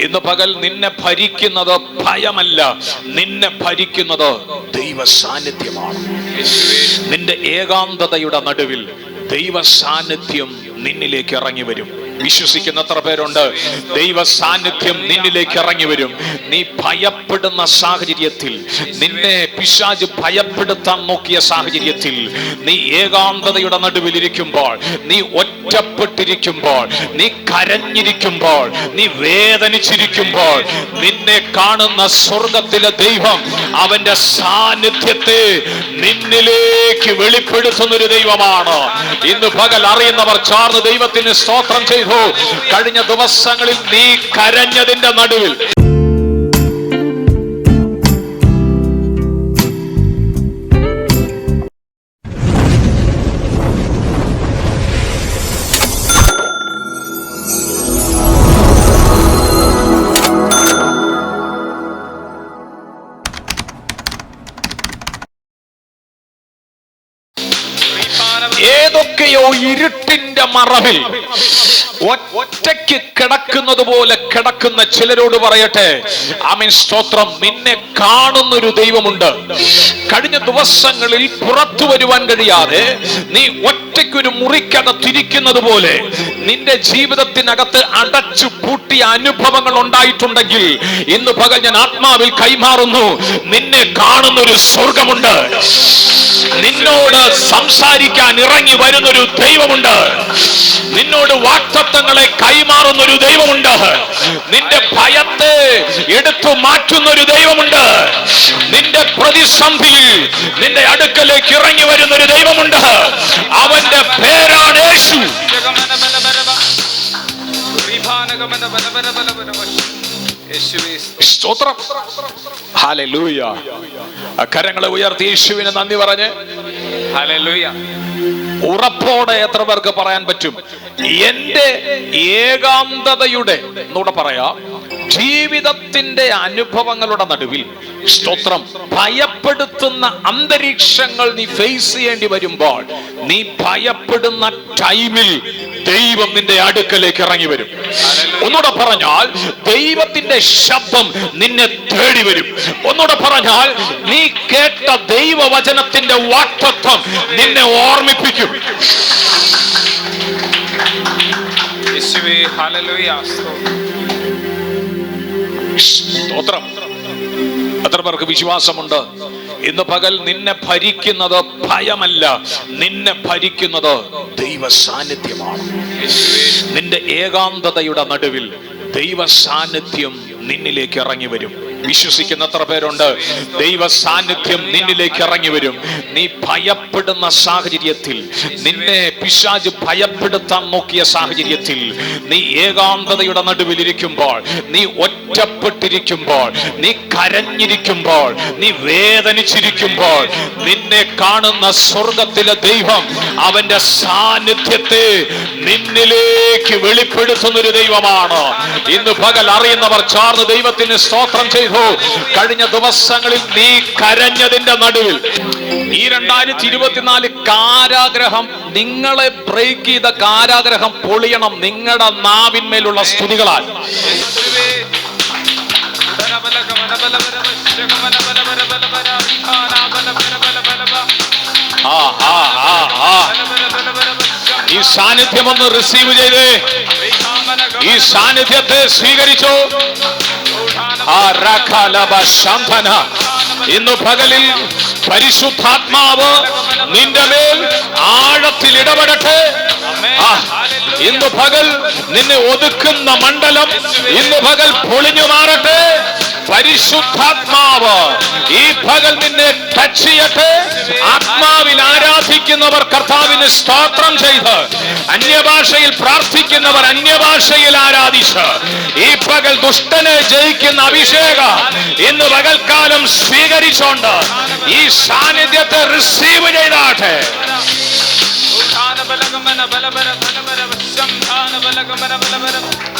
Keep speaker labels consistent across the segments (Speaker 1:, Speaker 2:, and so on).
Speaker 1: ഇന്ന് പകൽ നിന്നെ ഭരിക്കുന്നത് ഭയമല്ല. നിന്നെ ഭരിക്കുന്നത് ദൈവ സാന്നിധ്യമാണ് നിന്റെ ഏകാന്തതയുടെ നടുവിൽ ദൈവ സാന്നിധ്യം നിന്നിലേക്ക് ഇറങ്ങി വരും. വിശ്വസിക്കുന്ന എത്ര പേരുണ്ട്. ദൈവ സാന്നിധ്യം നിന്നിലേക്ക് ഇറങ്ങി വരും. നീ ഭയപ്പെടുന്ന സാഹചര്യത്തിൽ നിന്നെ പിശാജ് ഭയപ്പെടുത്താൻ നോക്കിയ സാഹചര്യത്തിൽ നീ ഏകാന്തതയുടെ നടുവിൽ ഇരിക്കുമ്പോൾ നീ ഒറ്റപ്പെട്ടിരിക്കുമ്പോൾ നീ കരഞ്ഞിരിക്കുമ്പോൾ നീ വേദനിച്ചിരിക്കുമ്പോൾ നിന്നെ കാണുന്ന സ്വർഗത്തിലെ ദൈവം അവന്റെ സാന്നിധ്യത്തെ നിന്നിലേക്ക് വെളിപ്പെടുത്തുന്ന ഒരു ദൈവമാണ്. ഇന്ന് പകൽ അറിയുന്നവർ ചാർന്ന് ദൈവത്തിന് സ്തോത്രം ചെയ്തു. കഴിഞ്ഞ ദിവസങ്ങളിൽ നീ കരഞ്ഞതിന്റെ നടുവിൽ മറവിൽ. ഒറ്റയ്ക്ക് കിടക്കുന്നത് പോലെ കിടക്കുന്ന ചിലരോട് പറയട്ടെ ആമീൻ സ്തോത്രം നിന്നെ കാണുന്നൊരു ദൈവമുണ്ട്. കഴിഞ്ഞ ദിവസങ്ങളിൽ പുറത്തു വരുവാൻ കഴിയാതെ നീ ഒറ്റയ്ക്കൊരു മുറിക്കകത്തിരിക്കുന്നത് പോലെ നിന്റെ ജീവിതത്തിനകത്ത് അടച്ചു പൂട്ടിയ അനുഭവങ്ങൾ ഉണ്ടായിട്ടുണ്ടെങ്കിൽ ഇന്ന് പകൽ ഞാൻ ആത്മാവിൽ കൈമാറുന്നു നിന്നെ കാണുന്നൊരു സ്വർഗമുണ്ട് നിന്നോട് സംസാരിക്കാൻ ഇറങ്ങി വരുന്നൊരു ദൈവമുണ്ട്. നിന്നോട് വാക്തത്വങ്ങളെ കൈമാറുന്ന ഒരു ദൈവമുണ്ട്. നിന്റെ ഭയത്തെ എടുത്തു മാറ്റുന്ന ഒരു ദൈവമുണ്ട്. നിന്റെ പ്രതിസന്ധിയിൽ നിന്റെ അടുക്കലേക്ക് ഇറങ്ങി വരുന്ന ഒരു ദൈവമുണ്ട്. അവന്റെ പേരാണ് യേശു. സ്തോത്രം. കരങ്ങളെ ഉയർത്തി യേശുവിനെ നന്ദി പറഞ്ഞ്. ഉറപ്പോടെ എത്ര പേർക്ക് പറയാൻ പറ്റും? എന്റെ ഏകാന്തതയുടെ എന്നൂടെ പറയാം. ജീവിതത്തിന്റെ അനുഭവങ്ങളുടെ നടുവിൽ സ്തോത്രം ഭയപ്പെടുത്തുന്ന അന്തരീക്ഷങ്ങൾ നീ ഫേസ് ചെയ്യേണ്ടി വരുമ്പോൾ നീ ഭയപ്പെടുന്ന ടൈമിൽ ദൈവം നിന്റെ അടുക്കലേക്ക് ഇറങ്ങി വരും. ഒന്നുകൂടെ പറഞ്ഞാൽ ദൈവത്തിന്റെ ശബ്ദം നിന്നെ തേടി വരും. ഒന്നുകൂടെ പറഞ്ഞാൽ നീ കേട്ട ദൈവവചനത്തിന്റെ വാക്തത്വം നിന്നെ ഓർമ്മിപ്പിക്കും. സ്തോത്രം. എത്ര പേർക്ക് വിശ്വാസമുണ്ട്? ഇന്ന് പകൽ നിന്നെ ഭരിക്കുന്നത് ഭയമല്ല. നിന്നെ ഭരിക്കുന്നത് ദൈവ സാന്നിധ്യമാണ് നിന്റെ ഏകാന്തതയുടെ നടുവിൽ ദൈവ സാന്നിധ്യം നിന്നിലേക്ക് ഇറങ്ങി വരും. വിശ്വസിക്കുന്ന എത്ര പേരുണ്ട്. ദൈവ സാന്നിധ്യം നിന്നിലേക്ക് ഇറങ്ങി വരും. നീ ഭയപ്പെടുന്ന സാഹചര്യത്തിൽ നിന്നെ പിശാജ് ഭയപ്പെടുത്താൻ നോക്കിയ സാഹചര്യത്തിൽ നീ ഏകാന്തതയുടെ നടുവിലിരിക്കുമ്പോൾ നീ ഒറ്റപ്പെട്ടിരിക്കുമ്പോൾ നീ കരഞ്ഞിരിക്കുമ്പോൾ നീ വേദനിച്ചിരിക്കുമ്പോൾ നിന്നെ കാണുന്ന സ്വർഗത്തിലെ ദൈവം അവന്റെ സാന്നിധ്യത്തെ നിന്നിലേക്ക് വെളിപ്പെടുത്തുന്ന ഒരു ദൈവമാണ്. ഇന്ന് പകൽ അറിയുന്നവർ ചാർന്ന് ദൈവത്തിന് സ്തോത്രം ചെയ്തു. കഴിഞ്ഞ ദിവസങ്ങളിൽ നീ കരഞ്ഞതിന്റെ നടുവിൽ. ഈ രണ്ടായിരത്തി ഇരുപത്തിനാല് കാരാഗ്രഹം നിങ്ങളെ ബ്രേക്ക് ചെയ്ത കാരാഗ്രഹം പൊളിയണം നിങ്ങളുടെ നാവിന്മേലുള്ള സ്തുതികളാൽ. ഈ സാന്നിധ്യം ഒന്ന് റിസീവ് ചെയ്തേ. ഈ സാന്നിധ്യത്തെ സ്വീകരിച്ചോ. ഇന്ന് പകലിൽ പരിശുദ്ധാത്മാവ് നിന്റെ മേൽ ആഴത്തിൽ ഇടപെടട്ടെ. ഇന്ന് പകൽ നിന്നെ ഒതുക്കുന്ന മണ്ഡലം ഇന്ന് പകൽ പൊളിഞ്ഞു മാറട്ടെ. പരിശുദ്ധാത്മാവ് ഈ പകൽ നിന്നെ ടച്ച് ചെയ്യട്ടെ. ആത്മാവിൽ ആരാധിക്കുന്നവർ കർത്താവിന് സ്തോത്രം ചെയ്ത് അന്യഭാഷയിൽ പ്രാർത്ഥിക്കുന്നവർ അന്യഭാഷയിൽ ആരാധിച്ച് ഈ പകൽ ദുഷ്ടനെ ജയിക്കുന്ന അഭിഷേക ഇന്ന് പകൽക്കാലം സ്വീകരിച്ചോണ്ട് ഈ സാന്നിധ്യത്തെ റിസീവ് ചെയ്താട്ടെ ഹസ്സര ധരവരഗദരഗശ ലാംഭരീവരന്ധന്യ.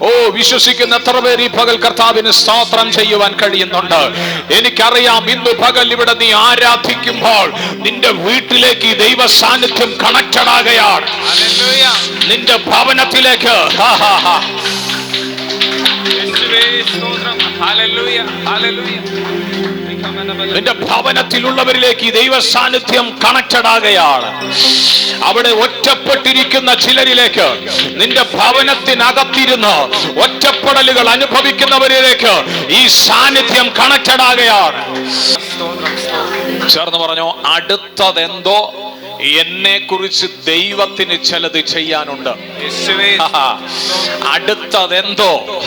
Speaker 1: ഓ വിശ്വസിക്കുന്ന എത്ര പേര് ഈ പകൽ കർത്താവിന് സ്തോത്രം ചെയ്യുവാൻ കഴിയുന്നുണ്ട്. എനിക്കറിയാം ഇന്ന് പകൽ ഇവിടെ നീ ആരാധിക്കുമ്പോൾ നിന്റെ വീട്ടിലേക്ക് ഈ ദൈവ സാന്നിധ്യം കണക്റ്റഡ്
Speaker 2: ആകയാണ്
Speaker 1: നിന്റെ ഭവനത്തിലേക്ക്. ഹാ, നിന്റെ ഭവനത്തിലുള്ളവരിലേക്ക് ദൈവ സാന്നിധ്യം കണക്റ്റഡ് ആകുകയാണ് അവിടെ ഒറ്റപ്പെട്ടിരിക്കുന്ന ചിലരിലേക്ക് നിന്റെ ഭവനത്തിനകത്തിരുന്ന് ഒറ്റപ്പെടലുകൾ അനുഭവിക്കുന്നവരിലേക്ക് ഈ സാന്നിധ്യം കണക്റ്റഡ് ആകുകയാണ് ചേർന്ന് പറഞ്ഞു അടുത്തതെന്തോ എന്നെ കുറിച്ച് ദൈവത്തിന് ചിലത് ചെയ്യാനുണ്ട്. അടുത്തതെന്തോ.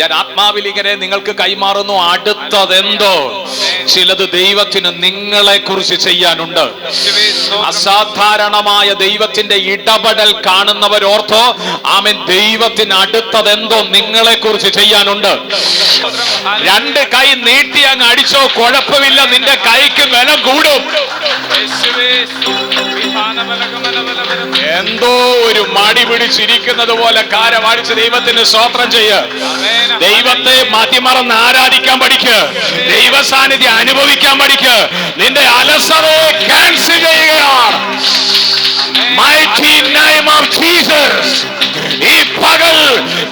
Speaker 1: ഞാൻ ആത്മാവിൽ ഇങ്ങനെ നിങ്ങൾക്ക് കൈമാറുന്നു. അടുത്തതെന്തോ? ചിലത് ദൈവത്തിന് നിങ്ങളെ കുറിച്ച് ചെയ്യാനുണ്ട്. അസാധാരണമായ ദൈവത്തിന്റെ ഇടപെടൽ കാണുന്നവരോർത്തോ ആമൻ ദൈവത്തിന് അടുത്തതെന്തോ നിങ്ങളെ കുറിച്ച് ചെയ്യാനുണ്ട്. രണ്ട് കൈ നീട്ടി അങ്ങ് അടിച്ചോ കുഴപ്പമില്ല നിന്റെ കൈക്ക് ബലം കൂടും. എന്തോ ഒരു മടി പിടിച്ചിരിക്കുന്നത് പോലെ കാരവാടിച്ച് ദൈവത്തിന് സ്വാത്രം ചെയ്യ. ദൈവത്തെ മതിമറന്ന് ആരാധിക്കാൻ പഠിക്ക്. ദൈവ സാന്നിധ്യം അനുഭവിക്കാൻ പഠിക്ക്. നിന്റെ അലസതയെ ക്യാൻസൽ ചെയ്യുകയാണ്. മൈറ്റി ഓഫ് ജീസസ് ഈ പകൽ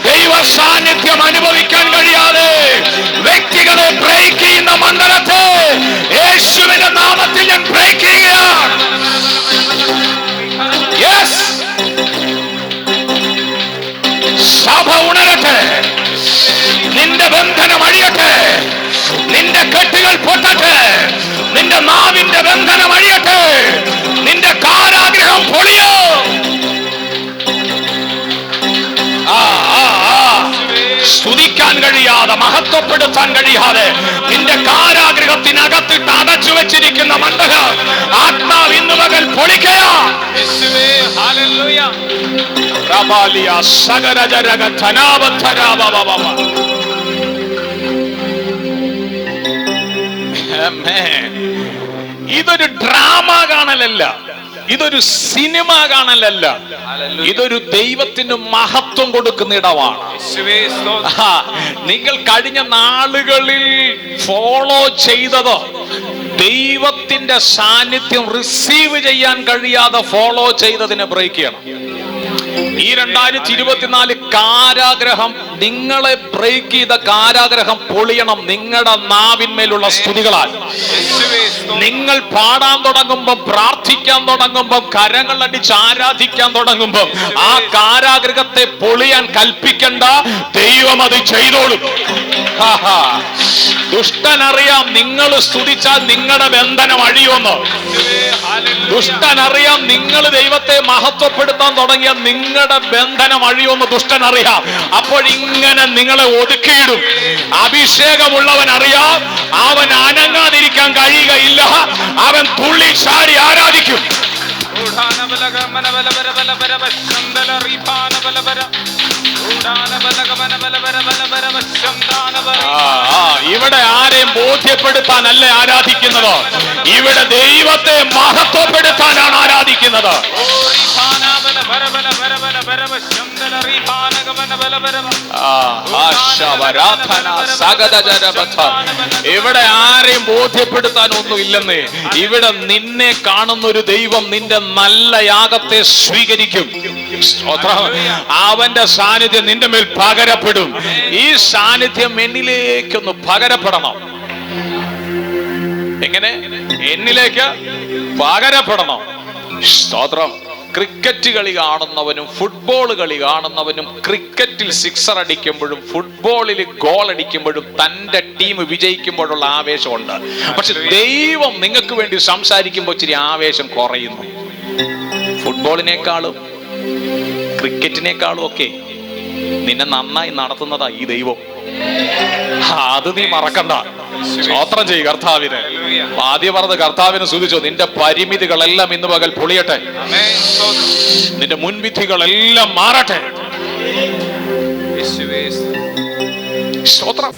Speaker 1: ദൈവ സാന്നിധ്യം അനുഭവിക്കാൻ കഴിയാതെ വ്യക്തികളെ ബ്രേക്ക് ചെയ്യുന്ന മണ്ഡലത്തെ കഴിയാതെ മഹത്വപ്പെടുത്താൻ കഴിയാതെ നിന്റെ കാരാഗ്രഹത്തിനകത്തിട്ട് അടച്ചു വെച്ചിരിക്കുന്ന മണ്ഡല ആത്മാവ് ഇന്ന് മകൻ പൊളിക്കയാ. സകരജരക. ഇതൊരു ഡ്രാമ കാണലല്ല. ഇതൊരു സിനിമ കാണലല്ല. ഇതൊരു ദൈവത്തിന് മഹത്വം കൊടുക്കുന്ന ഇടമാണ്. നിങ്ങൾ കഴിഞ്ഞ നാളുകളിൽ ഫോളോ ചെയ്തത് ദൈവത്തിന്റെ സാന്നിധ്യം റിസീവ് ചെയ്യാൻ കഴിയാതെ ഫോളോ ചെയ്തതിനെ ബ്രേക്ക് ചെയ്യണം. ഈ രണ്ടായിരത്തി ഇരുപത്തിനാല് കാരാഗ്രഹം നിങ്ങളെ ബ്രേക്ക് ചെയ്ത കാരാഗ്രഹം പൊളിയണം നിങ്ങളുടെ നാവിന്മേലുള്ള സ്തുതികളാൽ നിങ്ങൾ പാടാൻ തുടങ്ങുമ്പോൾ പ്രാർത്ഥിക്കാൻ തുടങ്ങുമ്പോൾ കരങ്ങൾ അടിച്ച് ആരാധിക്കാൻ തുടങ്ങുമ്പോൾ ആ കാരാഗ്രഹത്തെ പൊളിയാൻ കൽപ്പിക്കേണ്ട ദൈവം അത് ചെയ്തോളും. ദുഷ്ടനറിയാം നിങ്ങൾ സ്തുതിച്ചാൽ നിങ്ങളുടെ ബന്ധനം അഴിയുമെന്ന്. ദുഷ്ടനറിയാം നിങ്ങൾ ദൈവത്തെ മഹത്വപ്പെടുത്താൻ തുടങ്ങിയ നിങ്ങളുടെ ബന്ധനം അഴിയുമെന്ന് ദുഷ്ടനറിയാം. അപ്പോൾ ഇങ്ങനെ നിങ്ങളെ ഒതുക്കിയിടും. അഭിഷേകമുള്ളവൻ അറിയാം അവൻ അനങ്ങാതിരിക്കാൻ കഴിയുകയില്ല. അവൻ തുള്ളി ചാടി ആരാധിക്കും. ഇവിടെ ആരെയും ബോധ്യപ്പെടുത്താനല്ല ആരാധിക്കുന്നത് ഇവിടെ ദൈവത്തെ മഹത്വപ്പെടുത്താനാണ് ആരാധിക്കുന്നത്. ഇവിടെ ആരെയും ബോധ്യപ്പെടുത്താൻ ഒന്നും ഇല്ലെന്നേ ഇവിടെ നിന്നെ കാണുന്ന ഒരു ദൈവം നിന്റെ നല്ല യാഗത്തെ സ്വീകരിക്കും. അവന്റെ സാന്നിധ്യം നിന്റെ മേൽ പകരപ്പെടും. ഈ സാന്നിധ്യം എന്നിലേക്കൊന്ന് പകരപ്പെടണം. എങ്ങനെ? എന്നിലേക്ക് പകരപ്പെടണം. സ്തോത്രം. ക്രിക്കറ്റ് കളി കാണുന്നവനും ഫുട്ബോൾ കളി കാണുന്നവനും ക്രിക്കറ്റിൽ സിക്സർ അടിക്കുമ്പോഴും ഫുട്ബോളിൽ ഗോൾ അടിക്കുമ്പോഴും തന്റെ ടീം വിജയിക്കുമ്പോഴുള്ള ആവേശമുണ്ട്. പക്ഷെ ദൈവം നിങ്ങൾക്ക് വേണ്ടി സംസാരിക്കുമ്പോൾ ഇച്ചിരി ആവേശം കുറയുന്നു. ഫുട്ബോളിനേക്കാളും ക്രിക്കറ്റിനേക്കാളും ഒക്കെ നിന്നെ നന്നായി നടത്തുന്നതാ ഈ ദൈവം. അത് നീ മറക്കണ്ട. സ്തോത്രം ചെയ്യുക കർത്താവിന്. ആദ്യം പറഞ്ഞത് കർത്താവിനെ സൂചിച്ചു നിന്റെ പരിമിതികളെല്ലാം ഇന്ന് പകൽ പൊളിയട്ടെ. നിന്റെ മുൻവിധികളെല്ലാം മാറട്ടെ. സ്തോത്രം.